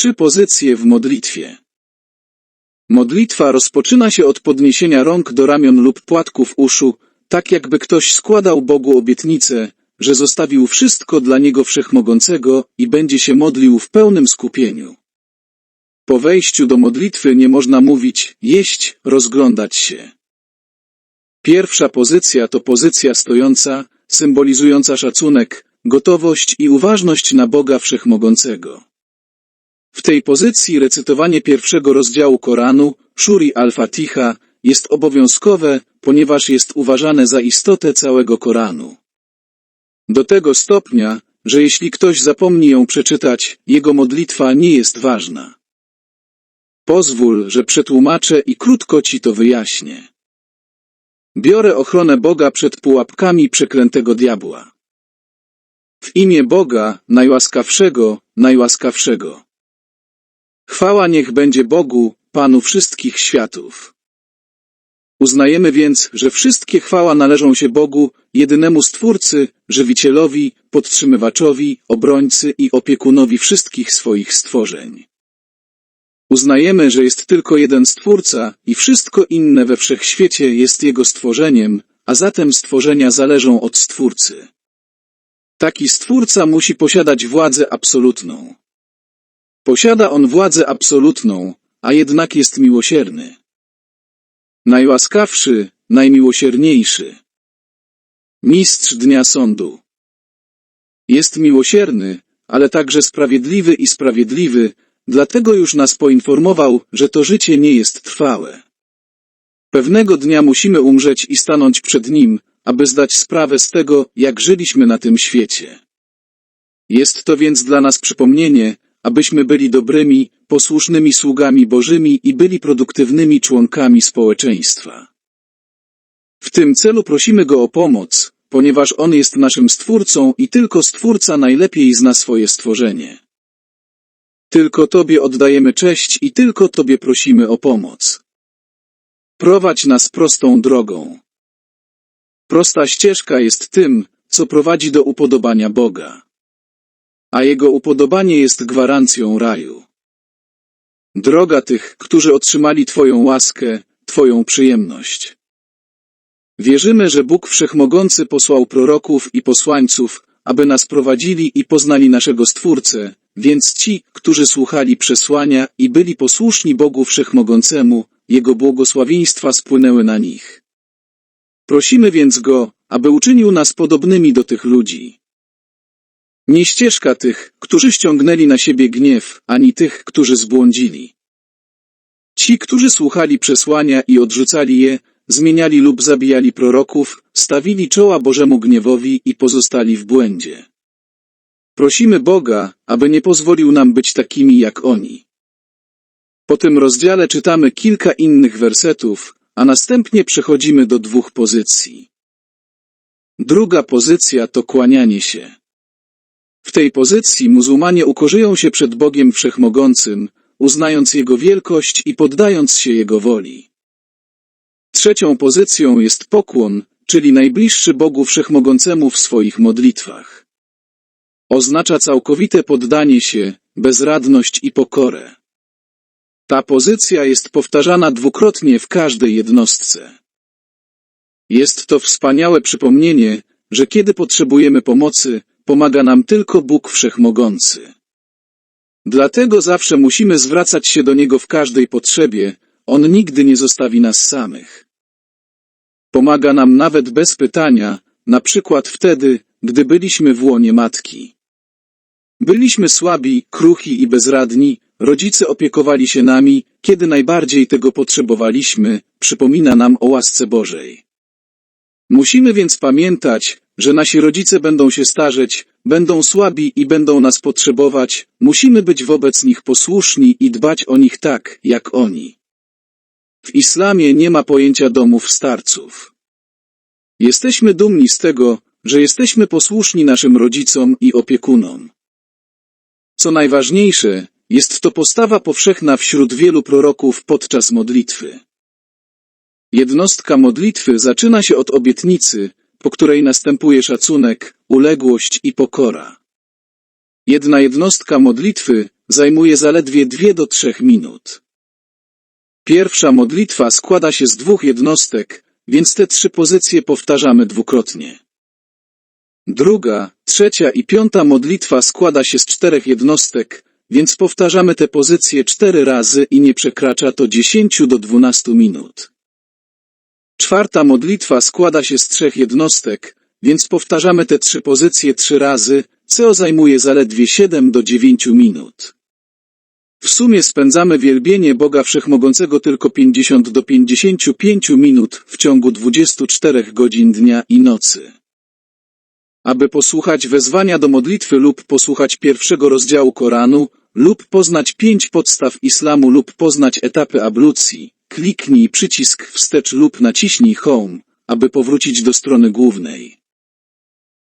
Trzy pozycje w modlitwie. Modlitwa rozpoczyna się od podniesienia rąk do ramion lub płatków uszu, tak jakby ktoś składał Bogu obietnicę, że zostawił wszystko dla Niego Wszechmogącego i będzie się modlił w pełnym skupieniu. Po wejściu do modlitwy nie można mówić, jeść, rozglądać się. Pierwsza pozycja to pozycja stojąca, symbolizująca szacunek, gotowość i uważność na Boga Wszechmogącego. W tej pozycji recytowanie pierwszego rozdziału Koranu, Shuri al-Fatiha, jest obowiązkowe, ponieważ jest uważane za istotę całego Koranu. Do tego stopnia, że jeśli ktoś zapomni ją przeczytać, jego modlitwa nie jest ważna. Pozwól, że przetłumaczę i krótko ci to wyjaśnię. Biorę ochronę Boga przed pułapkami przeklętego diabła. W imię Boga, najłaskawszego, najłaskawszego. Chwała niech będzie Bogu, Panu wszystkich światów. Uznajemy więc, że wszystkie chwała należą się Bogu, jedynemu Stwórcy, Żywicielowi, Podtrzymywaczowi, Obrońcy i Opiekunowi wszystkich swoich stworzeń. Uznajemy, że jest tylko jeden Stwórca i wszystko inne we wszechświecie jest Jego stworzeniem, a zatem stworzenia zależą od Stwórcy. Taki Stwórca musi posiadać władzę absolutną. Posiada on władzę absolutną, a jednak jest miłosierny. Najłaskawszy, najmiłosierniejszy. Mistrz dnia sądu. Jest miłosierny, ale także sprawiedliwy i sprawiedliwy, dlatego już nas poinformował, że to życie nie jest trwałe. Pewnego dnia musimy umrzeć i stanąć przed Nim, aby zdać sprawę z tego, jak żyliśmy na tym świecie. Jest to więc dla nas przypomnienie, abyśmy byli dobrymi, posłusznymi sługami Bożymi i byli produktywnymi członkami społeczeństwa. W tym celu prosimy Go o pomoc, ponieważ On jest naszym Stwórcą i tylko Stwórca najlepiej zna swoje stworzenie. Tylko Tobie oddajemy cześć i tylko Tobie prosimy o pomoc. Prowadź nas prostą drogą. Prosta ścieżka jest tym, co prowadzi do upodobania Boga. A Jego upodobanie jest gwarancją raju. Droga tych, którzy otrzymali Twoją łaskę, Twoją przyjemność. Wierzymy, że Bóg Wszechmogący posłał proroków i posłańców, aby nas prowadzili i poznali naszego Stwórcę, więc ci, którzy słuchali przesłania i byli posłuszni Bogu Wszechmogącemu, Jego błogosławieństwa spłynęły na nich. Prosimy więc Go, aby uczynił nas podobnymi do tych ludzi. Nie ścieżka tych, którzy ściągnęli na siebie gniew, ani tych, którzy zbłądzili. Ci, którzy słuchali przesłania i odrzucali je, zmieniali lub zabijali proroków, stawili czoła Bożemu gniewowi i pozostali w błędzie. Prosimy Boga, aby nie pozwolił nam być takimi jak oni. Po tym rozdziale czytamy kilka innych wersetów, a następnie przechodzimy do dwóch pozycji. Druga pozycja to kłanianie się. W tej pozycji muzułmanie ukorzyją się przed Bogiem Wszechmogącym, uznając Jego wielkość i poddając się Jego woli. Trzecią pozycją jest pokłon, czyli najbliższy Bogu Wszechmogącemu w swoich modlitwach. Oznacza całkowite poddanie się, bezradność i pokorę. Ta pozycja jest powtarzana dwukrotnie w każdej jednostce. Jest to wspaniałe przypomnienie, że kiedy potrzebujemy pomocy, pomaga nam tylko Bóg Wszechmogący. Dlatego zawsze musimy zwracać się do Niego w każdej potrzebie, On nigdy nie zostawi nas samych. Pomaga nam nawet bez pytania, na przykład wtedy, gdy byliśmy w łonie matki. Byliśmy słabi, kruchi i bezradni, rodzice opiekowali się nami, kiedy najbardziej tego potrzebowaliśmy, przypomina nam o łasce Bożej. Musimy więc pamiętać, że nasi rodzice będą się starzeć, będą słabi i będą nas potrzebować, musimy być wobec nich posłuszni i dbać o nich tak, jak oni. W islamie nie ma pojęcia domów starców. Jesteśmy dumni z tego, że jesteśmy posłuszni naszym rodzicom i opiekunom. Co najważniejsze, jest to postawa powszechna wśród wielu proroków podczas modlitwy. Jednostka modlitwy zaczyna się od obietnicy, po której następuje szacunek, uległość i pokora. Jedna jednostka modlitwy, zajmuje zaledwie 2 do 3 minut. Pierwsza modlitwa składa się z dwóch jednostek, więc te trzy pozycje powtarzamy dwukrotnie. Druga, trzecia i piąta modlitwa składa się z czterech jednostek, więc powtarzamy te pozycje cztery razy i nie przekracza to 10 do 12 minut. Czwarta modlitwa składa się z trzech jednostek, więc powtarzamy te trzy pozycje trzy razy, co zajmuje zaledwie 7 do 9 minut. W sumie spędzamy wielbienie Boga Wszechmogącego tylko 50 do 55 minut w ciągu 24 godzin dnia i nocy. Aby posłuchać wezwania do modlitwy lub posłuchać pierwszego rozdziału Koranu, lub poznać pięć podstaw islamu lub poznać etapy ablucji, kliknij przycisk wstecz lub naciśnij home, aby powrócić do strony głównej.